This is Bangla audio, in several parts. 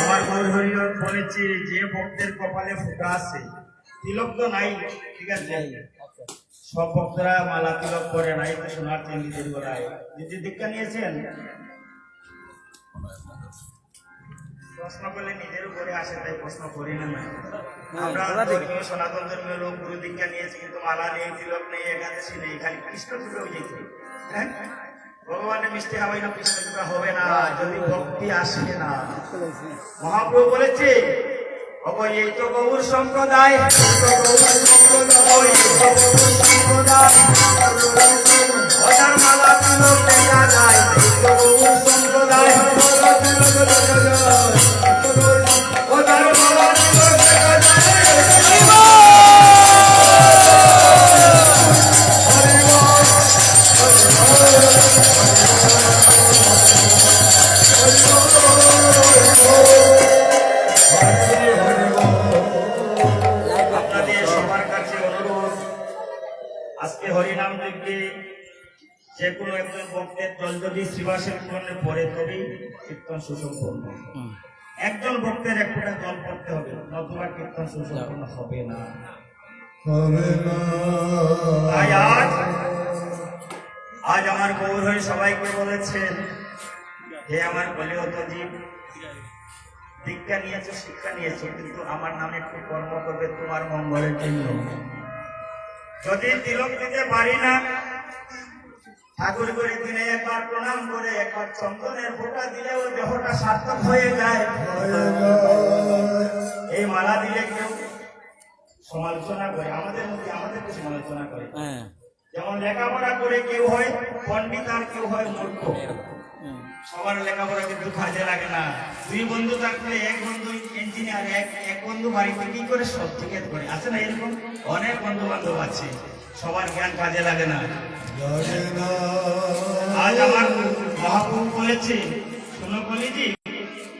আমার গুরু হরিহর বলেছে যে ভক্তের কপালে ফুটা আছে তিলক তো নাই ঠিক আছে? সব ভক্তরা মালা তিলক করে নাই তো সোনার দীক্ষা নিয়েছেন? প্রশ্ন করলে নিজের উপরে আসে তাই প্রশ্ন করি না আমরা ধর্মীয় সনাতন ধর্মীয় লোক গুরু দীক্ষা নিয়েছি কিন্তু মালা নেই তিলক নেই একাদশী নেই খালি কৃষ্ণ পুজো হ্যাঁ ভগবানের মিষ্টি হাওয়াই না কৃষ্ণ হবে না যদি ভক্তি আসে না। মহাপ্রভু বলেছে অবৈ এই তো গৌর সম্প্রদায় সম্প্রদায়, আজকে হরিনাম যজ্ঞে যে কোনো একজন ভক্তের জল যদি শ্রীবাসের জীবনে পড়ে তবেই কীর্তন সুসম্পন্ন। একজন ভক্তের এক ফোঁটা জল পড়তে হবে নতুবা কীর্তন সুসম্পন্ন হবে না। তাই আজ আজ আমার গৌর হয়ে সবাইকে বলেছেন হে আমার বলিহত জীব দীক্ষা নিয়েছো শিক্ষা নিয়েছো কিন্তু আমার নামে একটু কর্ম করবে তোমার মঙ্গলের জন্য। যদি তিলক দিতে পারি না ঠাকুর করে দিনে একবার প্রণাম করে একবার চন্দনের ফোঁটা দিলেও দেহটা সার্থক হয়ে যায়। এই মালা দিলে কেউ সমালোচনা করে আমাদের মধ্যে আমাদেরকে সমালোচনা করে। হ্যাঁ। যেমন লেখাপড়া করে কেউ হয় পণ্ডিত আর কেউ হয় মূর্খ। সবার লেখাপড়া কিন্তু কাজে লাগে না। দুই বন্ধু থাকলে এক বন্ধু ইঞ্জিনিয়ার এক এক বন্ধু বাড়িতে কি করে সব থেকে করে আছে না এরকম? অনেক বন্ধু বান্ধব আছে। সবার জ্ঞান কাজে লাগে না। আজ আমার মহাপ্রভু বলেছে শুনো বলিজি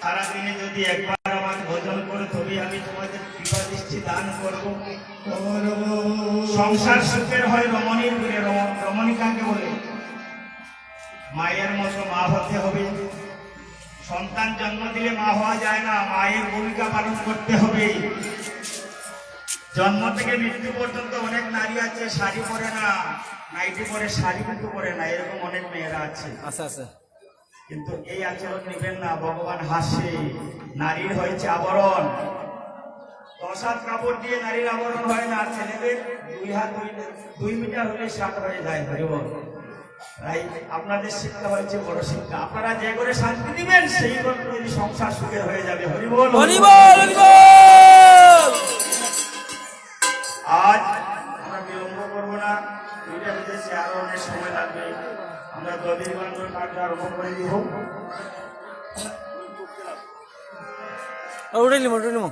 সারাদিনে যদি একবার আমার ভোজন করে তবে আমি তোমাদের কৃপা দৃষ্টি দান করব। সংসার সুখের হয় রমণীর রমণী কাকে মায়ের মতো মা হতে হবে। সন্তান জন্ম দিলে মা হওয়া যায় না মায়ের ভূমিকা পালন করতে হবে। জন্ম থেকে মৃত্যু পর্যন্ত অনেক নারী আছে শাড়ি পরে না নাইটি পরে শাড়ি কিন্তু পরে না এরকম অনেক মেয়েরা আছে। আচ্ছা আচ্ছা কিন্তু এই আচরণ নেবেন না ভগবান হাসে। নারীর হয়েছে আবরণ। দশ হাত কাপড় দিয়ে নারীর আবরণ হয় না ছেলেদের দুই হাত দুই দুই মিটার হলে সাত হয়ে যায় হরিবল। তাই আপনাদের শিক্ষা হয়েছে বড় শিক্ষা। আপনারা যে করে শান্তি দিবেন সেই করে যদি সংসার সুখের হয়ে যাবে। হরিবল হরিবল আজ আমরা বিলম্ব করব না। দুইটা বিদেশে আরও অনেক সময় লাগবে। আমরা দলিল বান্ধব কার্য আরম্ভ করে দিব। উঠে নিব উঠে নিব